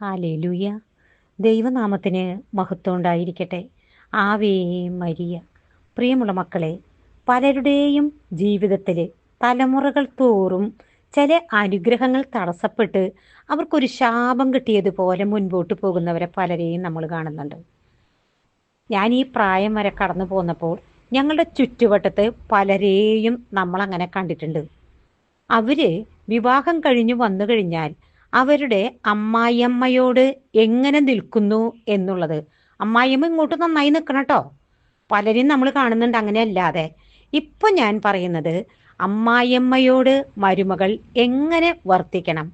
Hallelujah. ദൈവനാമത്തിന് മഹത്വം ഉണ്ടായിരിക്കട്ടെ. ആവേ മരിയ. പ്രിയമുള്ള മക്കളെ പലരുടെയും ജീവിതത്തിൽ തലമുറകൾ തോറും ചില അനുഗ്രഹങ്ങൾ തടസ്സപ്പെട്ട് അവർക്കൊരു ശാപം കിട്ടിയതുപോലെ മുൻപോട്ട് പോകുന്നവരെ പലരെയും നമ്മൾ കാണുന്നുണ്ട്. ഞാൻ ഈ പ്രായം വരെ കടന്നു പോന്നപ്പോൾ ഞങ്ങളുടെ ചുറ്റുവട്ടത്ത് പലരെയും നമ്മളങ്ങനെ കണ്ടിട്ടുണ്ട്. അവർ വിവാഹം കഴിഞ്ഞു വന്നു കഴിഞ്ഞാൽ അവരുടെ അമ്മായിയമ്മയോട് എങ്ങനെ നിൽക്കുന്നു എന്നുള്ളത്. അമ്മായിയമ്മ ഇങ്ങോട്ട് നന്നായി നിൽക്കണം കേട്ടോ പലരും നമ്മൾ കാണുന്നുണ്ട് അങ്ങനെ അല്ലാതെ ഇപ്പൊ ഞാൻ പറയുന്നത് അമ്മായിയമ്മയോട് മരുമകൾ എങ്ങനെ വർത്തിക്കണം?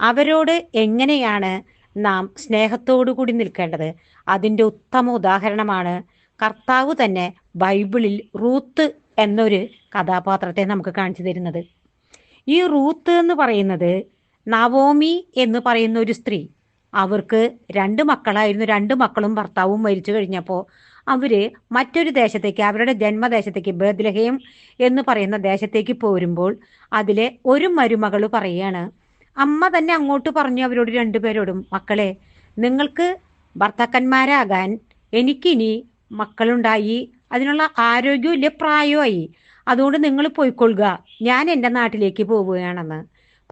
അവരോട് എങ്ങനെയാണ് നാം സ്നേഹത്തോടു കൂടി നിൽക്കേണ്ടത്? അതിന്റെ ഉത്തമ ഉദാഹരണമാണ് കർത്താവ് തന്നെ ബൈബിളിൽ റൂത്ത് എന്നൊരു കഥാപാത്രത്തെ നമുക്ക് കാണിച്ചു തരുന്നത്. ഈ റൂത്ത് എന്ന് പറയുന്നത് നവോമി എന്ന് പറയുന്ന ഒരു സ്ത്രീ അവർക്ക് രണ്ട് മക്കളായിരുന്നു. രണ്ട് മക്കളും ഭർത്താവും മരിച്ചു കഴിഞ്ഞപ്പോൾ അവർ മറ്റൊരു ദേശത്തേക്ക് അവരുടെ ജന്മദേശത്തേക്ക് ബദ്ലഹേം എന്ന് പറയുന്ന ദേശത്തേക്ക് പോരുമ്പോൾ അതിലെ ഒരു മരുമകൾ പറയാണ് അമ്മ തന്നെ അങ്ങോട്ട് പറഞ്ഞു അവരോട് രണ്ടുപേരോടും മക്കളെ നിങ്ങൾക്ക് ഭർത്താക്കന്മാരാകാൻ എനിക്കിനി മക്കളുണ്ടായി അതിനുള്ള ആരോഗ്യമില്ല പ്രായമായി. അതുകൊണ്ട് നിങ്ങൾ പോയിക്കൊള്ളുക. ഞാൻ എന്റെ നാട്ടിലേക്ക് പോവുകയാണെന്ന്.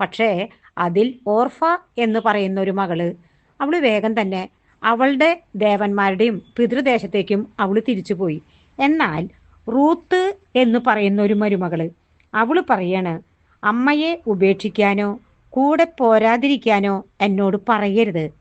പക്ഷേ അതിൽ ഓർഫ എന്ന് പറയുന്ന ഒരു മകൾ. അവൾ വേഗം തന്നെ അവളുടെ ദേവന്മാരുടെയും പിതൃദേശത്തേക്കും അവൾ തിരിച്ചുപോയി എന്നാൽ റൂത്ത് എന്ന് പറയുന്ന ഒരു മരുമകൾ അവൾ പറയാണ് അമ്മയെ ഉപേക്ഷിക്കാനോ കൂടെ പോരാതിരിക്കാനോ എന്നോട് പറയരുത്.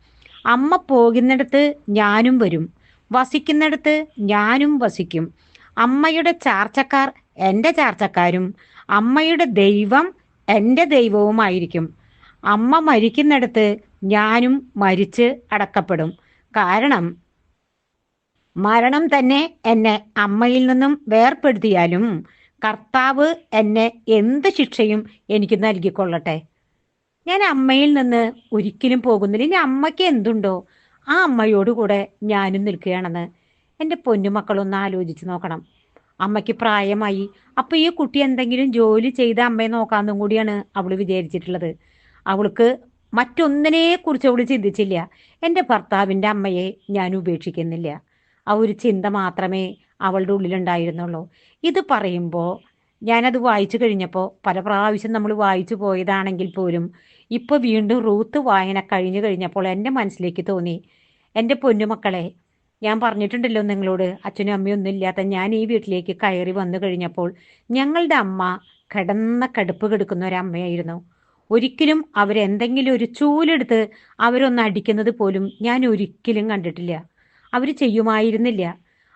അമ്മ പോകുന്നിടത്ത് ഞാനും വരും വസിക്കുന്നിടത്ത് ഞാനും വസിക്കും. അമ്മയുടെ ചാർച്ചക്കാർ എന്റെ ചാർച്ചക്കാരും അമ്മയുടെ ദൈവം എന്റെ ദൈവവുമായിരിക്കും. അമ്മ മരിക്കുന്നിടത്ത് ഞാനും മരിച്ച് അടക്കപ്പെടും. കാരണം മരണം തന്നെ എന്നെ അമ്മയിൽ നിന്നും വേർപ്പെടുത്തിയാലും കർത്താവ് എന്നെ എന്ത് ശിക്ഷയും എനിക്ക് നൽകിക്കൊള്ളട്ടെ. ഞാൻ അമ്മയിൽ നിന്ന് ഒരിക്കലും പോകുന്നില്ല. ഇനി അമ്മയ്ക്ക് എന്തുണ്ടോ? ആ അമ്മയോട് കൂടെ ഞാനും നിൽക്കുകയാണെന്ന് എന്റെ പൊന്നുമക്കളൊന്ന് ആലോചിച്ച് നോക്കണം. അമ്മയ്ക്ക് പ്രായമായി. അപ്പൊ ഈ കുട്ടി എന്തെങ്കിലും ജോലി ചെയ്ത് അമ്മയെ നോക്കാമെന്നും കൂടിയാണ് അവൾ വിചാരിച്ചിട്ടുള്ളത്. അവൾക്ക് മറ്റൊന്നിനെക്കുറിച്ച് അവൾ ചിന്തിച്ചില്ല. എന്റെ ഭർത്താവിന്റെ അമ്മയെ ഞാൻ ഉപേക്ഷിക്കുന്നില്ല. ആ ഒരു ചിന്ത മാത്രമേ അവളുടെ ഉള്ളിലുണ്ടായിരുന്നുള്ളൂ. ഇത് പറയുമ്പോൾ ഞാനത് വായിച്ചു കഴിഞ്ഞപ്പോൾ പല പ്രാവശ്യം നമ്മൾ വായിച്ചു പോയതാണെങ്കിൽ പോലും ഇപ്പോൾ വീണ്ടും റൂത്ത് വായന കഴിഞ്ഞു കഴിഞ്ഞപ്പോൾ എന്റെ മനസ്സിലേക്ക് തോന്നി. എന്റെ പൊന്നുമക്കളെ ഞാൻ പറഞ്ഞിട്ടുണ്ടല്ലോ നിങ്ങളോട് അച്ഛനും അമ്മയും ഒന്നും ഇല്ലാത്ത ഞാൻ ഈ വീട്ടിലേക്ക് കയറി വന്നു കഴിഞ്ഞപ്പോൾ ഞങ്ങളുടെ അമ്മ കിടന്ന കടുപ്പ് കെടുക്കുന്ന ഒരമ്മയായിരുന്നു ഒരിക്കലും അവരെന്തെങ്കിലും ഒരു ചൂലെടുത്ത് അവരൊന്ന് അടിക്കുന്നത് പോലും ഞാൻ ഒരിക്കലും കണ്ടിട്ടില്ല. അവർ ചെയ്യുമായിരുന്നില്ല.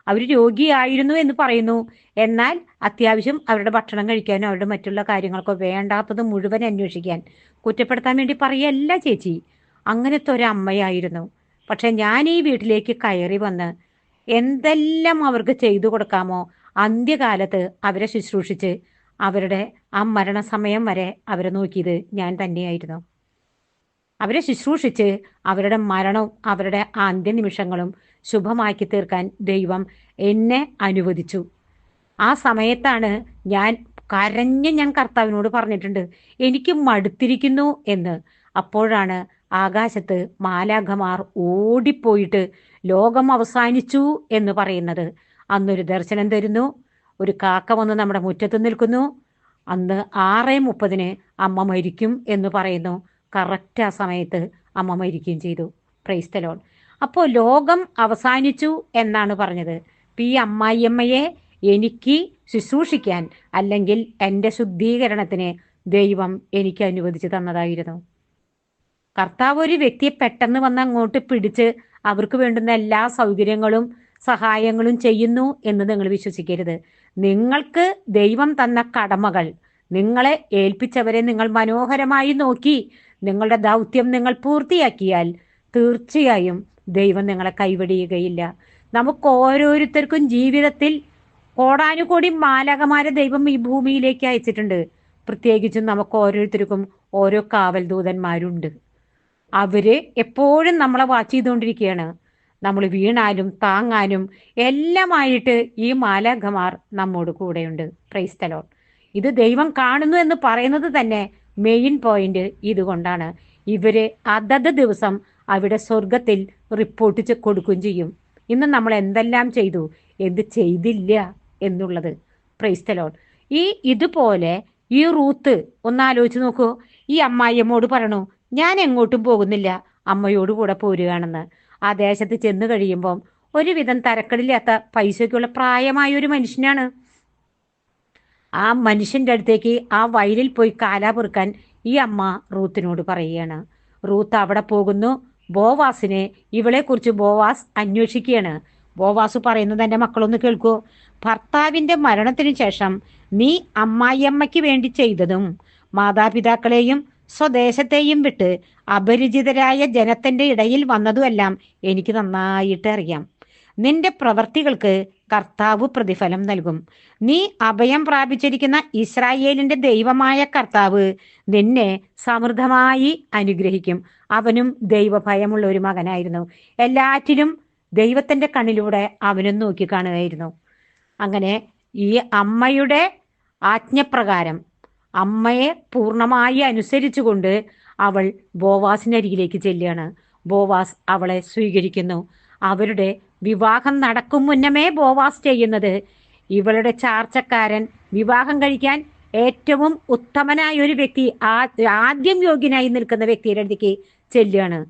അവർ രോഗിയായിരുന്നു എന്ന് പറയുന്നു. എന്നാൽ അത്യാവശ്യം അവരുടെ ഭക്ഷണം കഴിക്കാനോ അവരുടെ മറ്റുള്ള കാര്യങ്ങൾക്കോ വേണ്ടാത്തത് മുഴുവൻ അന്വേഷിക്കാൻ കുറ്റപ്പെടുത്താൻ വേണ്ടി പറയല്ല ചേച്ചി. അങ്ങനത്തെ ഒരു അമ്മയായിരുന്നു പക്ഷെ ഞാൻ ഈ വീട്ടിലേക്ക് കയറി വന്ന് എന്തെല്ലാം അവർക്ക് ചെയ്തു കൊടുക്കാമോ അന്ത്യകാലത്ത് അവരെ ശുശ്രൂഷിച്ച് അവരുടെ ആ മരണസമയം വരെ അവരെ നോക്കിയത് ഞാൻ തന്നെയായിരുന്നു. അവരെ ശുശ്രൂഷിച്ച് അവരുടെ മരണവും അവരുടെ അന്ത്യനിമിഷങ്ങളും ശുഭമാക്കി തീർക്കാൻ ദൈവം എന്നെ അനുവദിച്ചു. ആ സമയത്താണ് ഞാൻ കരഞ്ഞ് ഞാൻ കർത്താവിനോട് പറഞ്ഞിട്ടുണ്ട് എനിക്ക് മടുത്തിരിക്കുന്നു എന്ന്. അപ്പോഴാണ് ആകാശത്ത് മാലാഖമാർ ഓടിപ്പോയിട്ട് ലോകം അവസാനിച്ചു എന്ന് പറയുന്നത്. അന്നൊരു ദർശനം തരുന്നു ഒരു കാക്ക വന്ന് നമ്മുടെ മുറ്റത്ത് നിൽക്കുന്നു. അന്ന് ആറ് മുപ്പതിന് അമ്മ മരിക്കും എന്ന് പറയുന്നു. കറക്റ്റ് ആ സമയത്ത് അമ്മ മരിക്കുകയും ചെയ്തു. പ്രൈസ്തലോൺ അപ്പോൾ ലോകം അവസാനിച്ചു എന്നാണ് പറഞ്ഞത്. പി അമ്മായിയമ്മയെ എനിക്ക് ശുശ്രൂഷിക്കാൻ അല്ലെങ്കിൽ എന്റെ ശുദ്ധീകരണത്തിന് ദൈവം എനിക്ക് അനുവദിച്ചു തന്നതായിരുന്നു. കർത്താവ് ഒരു വ്യക്തിയെ പെട്ടെന്ന് വന്ന് അങ്ങോട്ട് പിടിച്ച് അവർക്ക് വേണ്ടുന്ന എല്ലാ സൗകര്യങ്ങളും സഹായങ്ങളും ചെയ്യുന്നു എന്ന് നിങ്ങൾ വിശ്വസിക്കരുത്. നിങ്ങൾക്ക് ദൈവം തന്ന കടമകൾ നിങ്ങളെ ഏൽപ്പിച്ചവരെ നിങ്ങൾ മനോഹരമായി നോക്കി നിങ്ങളുടെ ദൗത്യം നിങ്ങൾ പൂർത്തിയാക്കിയാൽ തീർച്ചയായും ദൈവം നിങ്ങളെ കൈവടിയുകയില്ല. നമുക്ക് ഓരോരുത്തർക്കും ജീവിതത്തിൽ കോടാനുകോടി മാലകമാരെ ദൈവം ഈ ഭൂമിയിലേക്ക് അയച്ചിട്ടുണ്ട്. പ്രത്യേകിച്ചും നമുക്ക് ഓരോരുത്തർക്കും ഓരോ കാവൽ ദൂതന്മാരുണ്ട് അവർ എപ്പോഴും നമ്മളെ വാച്ച് ചെയ്തുകൊണ്ടിരിക്കുകയാണ്. നമ്മൾ വീണാലും താങ്ങാനും എല്ലാമായിട്ട് ഈ മാലാഖമാർ നമ്മോട് കൂടെയുണ്ട്. ക്രൈസ്തലോൺ ഇത് ദൈവം കാണുന്നു എന്ന് പറയുന്നത് തന്നെ മെയിൻ പോയിന്റ് ഇതുകൊണ്ടാണ്. ഇവർ അതത് ദിവസം അവിടെ സ്വർഗത്തിൽ റിപ്പോർട്ട് കൊടുക്കുകയും ചെയ്യും. ഇന്ന് നമ്മൾ എന്തെല്ലാം ചെയ്തു? എന്ത് ചെയ്തില്ല എന്നുള്ളത്. പ്രൈസ്തലോൺ ഈ ഇതുപോലെ ഈ റൂത്ത് ഒന്ന് ആലോചിച്ച് നോക്കൂ. ഈ അമ്മായിയമ്മോട് പറയണു ഞാൻ എങ്ങോട്ടും പോകുന്നില്ല. അമ്മയോട് കൂടെ പോരുകയാണെന്ന്. ആ ദേശത്ത് ചെന്നു കഴിയുമ്പം ഒരുവിധം തരക്കടില്ലാത്ത പൈസയ്ക്കുള്ള പ്രായമായ ഒരു മനുഷ്യനാണ്. ആ മനുഷ്യന്റെ അടുത്തേക്ക് ആ വയലിൽ പോയി കാലാപുറുക്കാൻ ഈ അമ്മ റൂത്തിനോട് പറയുകയാണ്. റൂത്ത് അവിടെ പോകുന്നു. ബോവാസിനെ ഇവളെ കുറിച്ച് ബോവാസ് അന്വേഷിക്കുകയാണ്. ബോവാസ് പറയുന്നത് എന്റെ മക്കളൊന്ന് കേൾക്കൂ. ഭർത്താവിന്റെ മരണത്തിന് ശേഷം നീ അമ്മായിയമ്മയ്ക്ക് വേണ്ടി ചെയ്തതും മാതാപിതാക്കളെയും സ്വദേശത്തെയും വിട്ട് അപരിചിതരായ ജനത്തിന്റെ ഇടയിൽ വന്നതുമെല്ലാം എനിക്ക് നന്നായിട്ട് അറിയാം. നിന്റെ പ്രവർത്തികൾക്ക് കർത്താവ് പ്രതിഫലം നൽകും. നീ അഭയം പ്രാപിച്ചിരിക്കുന്ന ഇസ്രായേലിന്റെ ദൈവമായ കർത്താവ് നിന്നെ സമൃദ്ധമായി അനുഗ്രഹിക്കും. അവനും ദൈവഭയമുള്ള ഒരു മകനായിരുന്നു. എല്ലാറ്റിലും ദൈവത്തിന്റെ കണ്ണിലൂടെ അവനും നോക്കി കാണുകയായിരുന്നു. അങ്ങനെ ഈ അമ്മയുടെ ആജ്ഞപ്രകാരം അമ്മയെ പൂർണമായി അനുസരിച്ചുകൊണ്ട് അവൾ ബോവാസിനരികിലേക്ക് ചെല്ലുകയാണ്. ബോവാസ് അവളെ സ്വീകരിക്കുന്നു. അവരുടെ വിവാഹം നടക്കും മുന്നമേ ബോവാസ് ചെയ്യുന്നത്. ഇവളുടെ ചാർച്ചക്കാരൻ വിവാഹം കഴിക്കാൻ ഏറ്റവും ഉത്തമനായ ഒരു വ്യക്തി ആദ്യം യോഗ്യനായി നിൽക്കുന്ന വ്യക്തിയുടെ അടുത്തേക്ക് ചെല്ലുകയാണ്.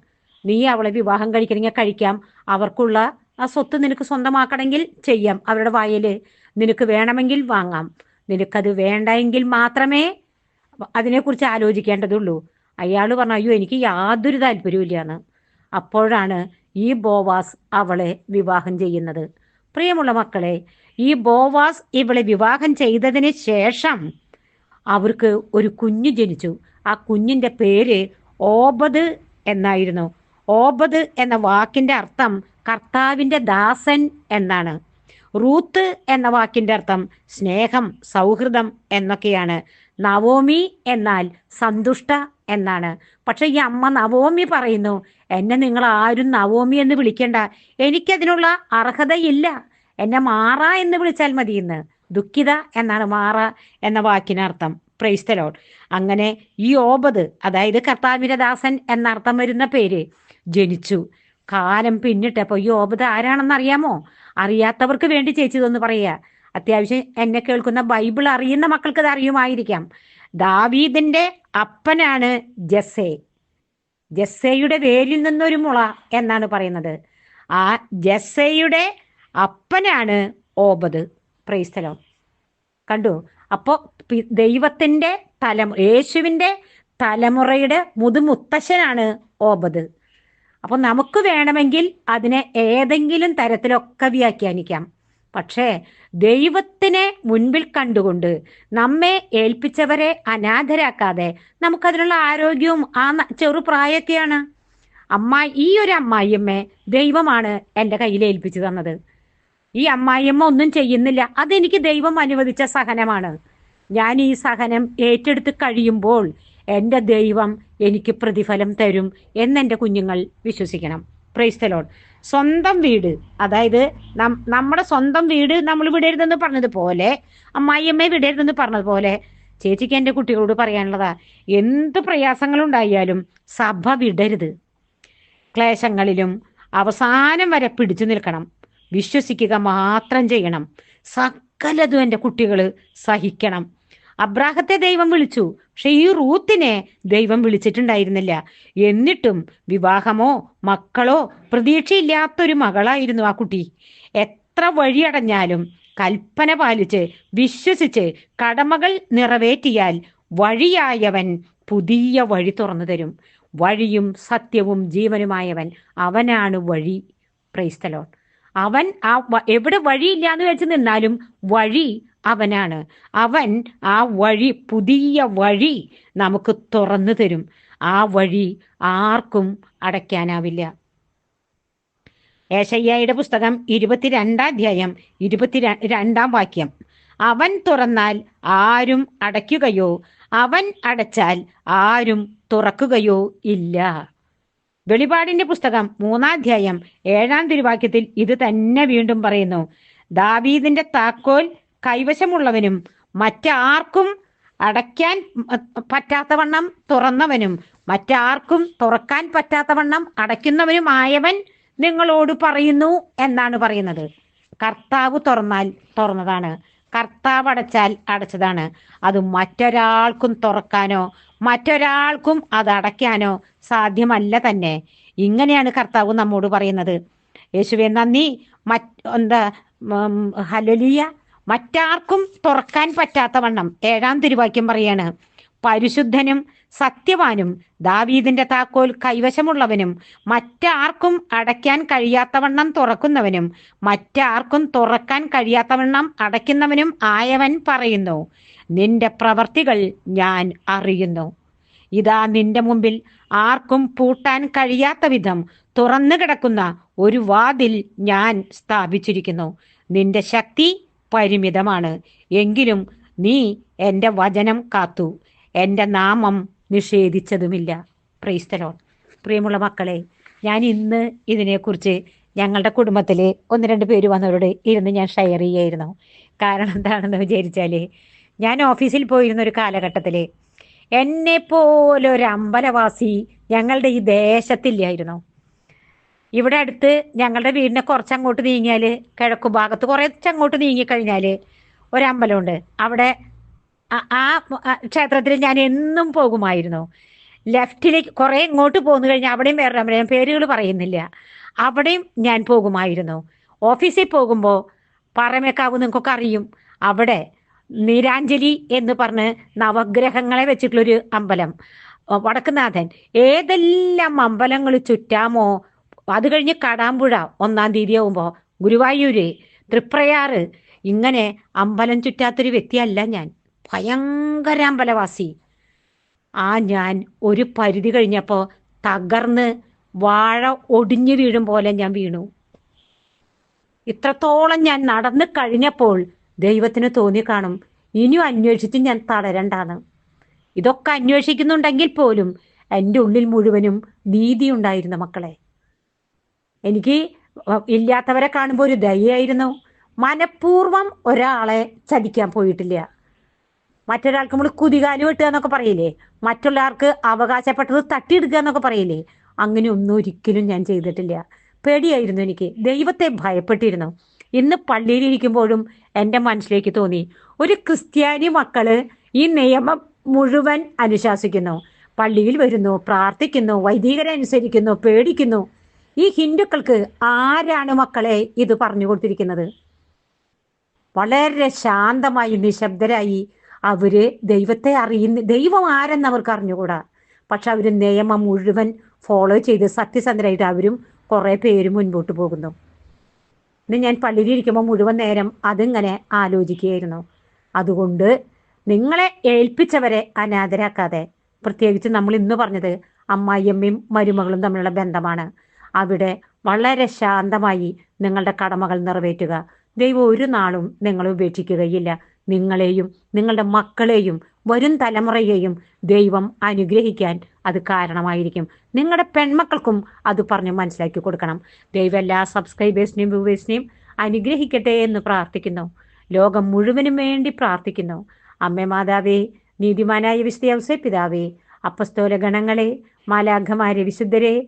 നീ അവളെ വിവാഹം കഴിക്കണമെങ്കിൽ കഴിക്കാം. അവർക്കുള്ള ആ സ്വത്ത് നിനക്ക് സ്വന്തമാക്കണമെങ്കിൽ ചെയ്യാം. അവരുടെ വയൽ നിനക്ക് വേണമെങ്കിൽ വാങ്ങാം. നിനക്കത് വേണ്ടെങ്കിൽ മാത്രമേ അതിനെക്കുറിച്ച് ആലോചിക്കേണ്ടതുള്ളൂ. അയാൾ പറഞ്ഞു അയ്യോ എനിക്ക് യാതൊരു താല്പര്യമില്ലാന്ന് അപ്പോഴാണ് ഈ ബോവാസ് അവളെ വിവാഹം ചെയ്യുന്നത്. പ്രിയമുള്ള മക്കളെ ഈ ബോവാസ് ഇവളെ വിവാഹം ചെയ്തതിന് ശേഷം അവർക്ക് ഒരു കുഞ്ഞ് ജനിച്ചു. ആ കുഞ്ഞിന്റെ പേര് ഓബദ് എന്നായിരുന്നു. ഓബദ് എന്ന വാക്കിന്റെ അർത്ഥം കർത്താവിന്റെ ദാസൻ എന്നാണ്. റൂത്ത് എന്ന വാക്കിന്റെ അർത്ഥം സ്നേഹം സൗഹൃദം എന്നൊക്കെയാണ്. നവോമി എന്നാൽ സന്തുഷ്ട എന്നാണ്. പക്ഷെ ഈ അമ്മ നവോമി പറയുന്നു എന്നെ നിങ്ങൾ ആരും നവോമി എന്ന് വിളിക്കണ്ട. എനിക്കതിനുള്ള അർഹതയില്ല. എന്നെ മാറ എന്ന് വിളിച്ചാൽ മതി ഇന്ന് ദുഃഖിത എന്നാണ് മാറ എന്ന വാക്കിനർത്ഥം പ്രൈസ്തലോൺ അങ്ങനെ ഈ ഓബത് അതായത് കർത്താവിന്റെ ദാസൻ എന്നർത്ഥം വരുന്ന പേര് ജനിച്ചു. കാലം പിന്നിട്ടപ്പോ ഈ ഓബത് ആരാണെന്ന് അറിയാമോ? അറിയാത്തവർക്ക് വേണ്ടി ചേച്ചി ഇതൊന്ന് പറയുക. അത്യാവശ്യം എന്നെ കേൾക്കുന്ന ബൈബിൾ അറിയുന്ന മക്കൾക്ക് ഇത് അറിയുമായിരിക്കാം. ദാവീദിന്റെ അപ്പനാണ് ജസ്സെ. ജസ്സയുടെ വേരിൽ നിന്നൊരു മുള എന്നാണ് പറയുന്നത്. ആ ജസ്സയുടെ അപ്പനാണ് ഓബദ്. പ്രൈസ്ഥലം കണ്ടു? അപ്പോ പി- ദൈവത്തിന്റെ തലമു യേശുവിന്റെ തലമുറയുടെ മുതുമുത്തശ്ശനാണ് ഓബത് അപ്പൊ നമുക്ക് വേണമെങ്കിൽ അതിനെ ഏതെങ്കിലും തരത്തിലൊക്കെ വ്യാഖ്യാനിക്കാം. പക്ഷേ ദൈവത്തിനെ മുൻപിൽ കണ്ടുകൊണ്ട് നമ്മെ ഏൽപ്പിച്ചവരെ അനാഥരാക്കാതെ നമുക്കതിനുള്ള ആരോഗ്യവും ആ ചെറുപ്രായൊക്കെയാണ് അമ്മ ഈ ഒരു അമ്മായിയമ്മയെ ദൈവമാണ് എന്റെ കയ്യിൽ ഏൽപ്പിച്ചു തന്നത്. ഈ അമ്മായിയമ്മ ഒന്നും ചെയ്യുന്നില്ല. അതെനിക്ക് ദൈവം അനുവദിച്ച സഹനമാണ്. ഞാൻ ഈ സഹനം ഏറ്റെടുത്ത് കഴിയുമ്പോൾ എന്റെ ദൈവം എനിക്ക് പ്രതിഫലം തരും എന്നെന്റെ കുഞ്ഞുങ്ങൾ വിശ്വസിക്കണം. പ്രൈസ്തലോൺ സ്വന്തം വീട് അതായത് നമ്മുടെ സ്വന്തം വീട് നമ്മൾ വിടരുതെന്ന് പറഞ്ഞതുപോലെ അമ്മായിയമ്മയെ വിടരുതെന്ന് പറഞ്ഞതുപോലെ ചേച്ചിക്ക് എന്റെ കുട്ടികളോട് പറയാനുള്ളതാ എന്ത് പ്രയാസങ്ങളുണ്ടായാലും സഭ വിടരുത്. ക്ലേശങ്ങളിലും അവസാനം വരെ പിടിച്ചു നിൽക്കണം. വിശ്വസിക്കുക മാത്രം ചെയ്യണം. സകലതും എന്റെ കുട്ടികൾ സഹിക്കണം. അബ്രാഹത്തെ ദൈവം വിളിച്ചു. പക്ഷെ ഈ റൂത്തിനെ ദൈവം വിളിച്ചിട്ടുണ്ടായിരുന്നില്ല. എന്നിട്ടും വിവാഹമോ മക്കളോ പ്രതീക്ഷയില്ലാത്തൊരു മകളായിരുന്നു ആ കുട്ടി. എത്ര വഴിയടഞ്ഞാലും കൽപ്പന പാലിച്ച് വിശ്വസിച്ച് കടമകൾ നിറവേറ്റിയാൽ വഴിയായവൻ പുതിയ വഴി തുറന്നു തരും. വഴിയും സത്യവും ജീവനുമായവൻ അവനാണ് വഴി. പ്രൈസ്തലോൺ അവൻ ആ എവിടെ വഴിയില്ല എന്ന് വെച്ച് നിന്നാലും വഴി അവനാണ്. അവൻ ആ വഴി പുതിയ വഴി നമുക്ക് തുറന്നു തരും. ആ വഴി ആർക്കും അടയ്ക്കാനാവില്ല. ഏശയ്യയുടെ പുസ്തകം ഇരുപത്തിരണ്ടാം അധ്യായം ഇരുപത്തി രണ്ടാം വാക്യം. അവൻ തുറന്നാൽ ആരും അടയ്ക്കുകയോ അവൻ അടച്ചാൽ ആരും തുറക്കുകയോ ഇല്ല. വെളിപാടിന്റെ പുസ്തകം മൂന്നാം അധ്യായം ഏഴാം തിരുവാക്യത്തിൽ ഇത് തന്നെ വീണ്ടും പറയുന്നു. ദാവീദിന്റെ താക്കോൽ കൈവശമുള്ളവനും മറ്റാർക്കും അടയ്ക്കാൻ പറ്റാത്തവണ്ണം തുറന്നവനും മറ്റാർക്കും തുറക്കാൻ പറ്റാത്തവണ്ണം അടയ്ക്കുന്നവനും ആയവൻ നിങ്ങളോട് പറയുന്നു എന്നാണ് പറയുന്നത്. കർത്താവ് തുറന്നാൽ തുറന്നതാണ്. കർത്താവ് അടച്ചാൽ അടച്ചതാണ്. അത് മറ്റൊരാൾക്കും തുറക്കാനോ മറ്റൊരാൾക്കും അത് അടയ്ക്കാനോ സാധ്യമല്ല തന്നെ. ഇങ്ങനെയാണ് കർത്താവ് നമ്മോട് പറയുന്നത്. യേശുവെ നന്ദി. മറ്റ് എന്താ ഹലലിയ മറ്റാർക്കും തുറക്കാൻ പറ്റാത്ത വണ്ണം ഏഴാം തിരുവാക്യം പറയാണ്. പരിശുദ്ധനും സത്യവാനും ദാവീദിന്റെ താക്കോൽ കൈവശമുള്ളവനും മറ്റാർക്കും അടയ്ക്കാൻ കഴിയാത്തവണ്ണം തുറക്കുന്നവനും മറ്റാർക്കും തുറക്കാൻ കഴിയാത്തവണ്ണം അടയ്ക്കുന്നവനും ആയവൻ പറയുന്നു. നിന്റെ പ്രവർത്തികൾ ഞാൻ അറിയുന്നു. ഇതാ നിന്റെ മുമ്പിൽ ആർക്കും പൂട്ടാൻ കഴിയാത്ത വിധം തുറന്നു കിടക്കുന്ന ഒരു വാതിൽ ഞാൻ സ്ഥാപിച്ചിരിക്കുന്നു. നിന്റെ ശക്തി പരിമിതമാണ്. എങ്കിലും നീ എന്റെ വചനം കാത്തു. എന്റെ നാമം നിഷേധിച്ചതുമില്ല. പ്രീസ്തലോൺ പ്രിയമുള്ള മക്കളെ ഞാൻ ഇന്ന് ഇതിനെക്കുറിച്ച് ഞങ്ങളുടെ കുടുംബത്തിൽ ഒന്ന് രണ്ട് പേര് വന്നവരോട് ഇരുന്ന് ഞാൻ ഷെയർ ചെയ്യായിരുന്നു. കാരണം എന്താണെന്ന് വിചാരിച്ചാൽ ഞാൻ ഓഫീസിൽ പോയിരുന്ന ഒരു കാലഘട്ടത്തിൽ എന്നെ അമ്പലവാസി ഞങ്ങളുടെ ഈ ദേശത്തില്ലായിരുന്നു. ഇവിടെ അടുത്ത് ഞങ്ങളുടെ വീടിനെ കുറച്ച് അങ്ങോട്ട് നീങ്ങിയാൽ കിഴക്കു ഭാഗത്ത് കുറച്ചങ്ങോട്ട് നീങ്ങിക്കഴിഞ്ഞാൽ ഒരമ്പലമുണ്ട്. അവിടെ ആ- ക്ഷേത്രത്തിൽ ഞാൻ എന്നും പോകുമായിരുന്നു. ലെഫ്റ്റിലേക്ക് കുറേ ഇങ്ങോട്ട് പോന്നു കഴിഞ്ഞാൽ അവിടെയും വേറെ അമ്പലം. പേരുകൾ പറയുന്നില്ല. അവിടെയും ഞാൻ പോകുമായിരുന്നു. ഓഫീസിൽ പോകുമ്പോൾ പാറമേക്കാവ് നിങ്ങൾക്കൊക്കെ അറിയും. അവിടെ നീരാഞ്ജലി എന്ന് പറഞ്ഞ് നവഗ്രഹങ്ങളെ വെച്ചിട്ടുള്ളൊരു അമ്പലം. വടക്കുനാഥൻ. ഏതെല്ലാം അമ്പലങ്ങൾ ചുറ്റാമോ അത് കഴിഞ്ഞ് കടാമ്പുഴ ഒന്നാം തീയതി ആവുമ്പോൾ ഗുരുവായൂര് തൃപ്രയാറ് ഇങ്ങനെ അമ്പലം ചുറ്റാത്തൊരു വ്യക്തിയല്ല ഞാൻ. ഭയങ്കര അമ്പലവാസി. ആ ഞാൻ ഒരു പരിധി കഴിഞ്ഞപ്പോൾ തകർന്ന് വാഴ ഒടിഞ്ഞു വീഴും പോലെ ഞാൻ വീണു. ഇത്രത്തോളം ഞാൻ നടന്നു കഴിഞ്ഞപ്പോൾ ദൈവത്തിന് തോന്നി കാണും ഇനിയും അന്വേഷിച്ച് ഞാൻ തളരണ്ടാണ് ഇതൊക്കെ അന്വേഷിക്കുന്നുണ്ടെങ്കിൽ പോലും എന്റെ ഉള്ളിൽ മുഴുവനും നീതി ഉണ്ടായിരുന്നു മക്കളെ. എനിക്ക് ഇല്ലാത്തവരെ കാണുമ്പോൾ ഒരു ദയായിരുന്നു മനഃപൂർവം ഒരാളെ ചതിക്കാൻ പോയിട്ടില്ല. മറ്റൊരാൾക്ക് നമ്മൾ കുതികാൽ വെട്ടുക എന്നൊക്കെ പറയില്ലേ? മറ്റുള്ളവർക്ക് അവകാശപ്പെട്ടത് തട്ടിയെടുക്കുക എന്നൊക്കെ പറയില്ലേ? അങ്ങനെ ഒന്നും ഒരിക്കലും ഞാൻ ചെയ്തിട്ടില്ല. പേടിയായിരുന്നു എനിക്ക്. ദൈവത്തെ ഭയപ്പെട്ടിരുന്നു. ഇന്ന് പള്ളിയിൽ ഇരിക്കുമ്പോഴും എന്റെ മനസ്സിലേക്ക് തോന്നി. ഒരു ക്രിസ്ത്യാനി മക്കൾ ഈ നിയമം മുഴുവൻ അനുശാസിക്കുന്നു. പള്ളിയിൽ വരുന്നു പ്രാർത്ഥിക്കുന്നു വൈദികരെ അനുസരിക്കുന്നു പേടിക്കുന്നു. ഈ ഹിന്ദുക്കൾക്ക് ആരാണ് മക്കളെ ഇത് പറഞ്ഞു കൊടുത്തിരിക്കുന്നത്? വളരെ ശാന്തമായി നിശബ്ദരായി അവർ ദൈവത്തെ അറിയുന്ന ദൈവം ആരെന്ന് അവർക്ക് അറിഞ്ഞുകൂടാ. പക്ഷെ അവർ നിയമം മുഴുവൻ ഫോളോ ചെയ്ത് സത്യസന്ധരായിട്ട് അവരും കുറെ പേര് മുൻപോട്ട് പോകുന്നു. ഇന്ന് ഞാൻ പള്ളിയിൽ ഇരിക്കുമ്പോൾ മുഴുവൻ നേരം അതിങ്ങനെ ആലോചിക്കുകയായിരുന്നു. അതുകൊണ്ട് നിങ്ങളെ ഏൽപ്പിച്ചവരെ അനാഥരാക്കാതെ പ്രത്യേകിച്ച് നമ്മൾ ഇന്ന് പറഞ്ഞത് അമ്മായിയമ്മയും മരുമകളും തമ്മിലുള്ള ബന്ധമാണ്. അവിടെ വളരെ ശാന്തമായി നിങ്ങളുടെ കടമകൾ നിറവേറ്റുക. ദൈവം ഒരു നാളും നിങ്ങളെ ഉപേക്ഷിക്കുകയില്ല. നിങ്ങളെയും നിങ്ങളുടെ മക്കളെയും വരും തലമുറയെയും ദൈവം അനുഗ്രഹിക്കാൻ അത് കാരണമായിരിക്കും. നിങ്ങളുടെ പെൺമക്കൾക്കും അത് പറഞ്ഞ് മനസ്സിലാക്കി കൊടുക്കണം. ദൈവം എല്ലാ സബ്സ്ക്രൈബേഴ്സിനെയും വ്യൂവേഴ്സിനെയും അനുഗ്രഹിക്കട്ടെ എന്ന് പ്രാർത്ഥിക്കുന്നു. ലോകം മുഴുവനും വേണ്ടി പ്രാർത്ഥിക്കുന്നു. അമ്മ മാതാവേ നീതിമാനായ വിശുദ്ധ പിതാവേ അപ്പസ്തോല ഗണങ്ങളെ മാലാഖമാരെ വിശുദ്ധരെ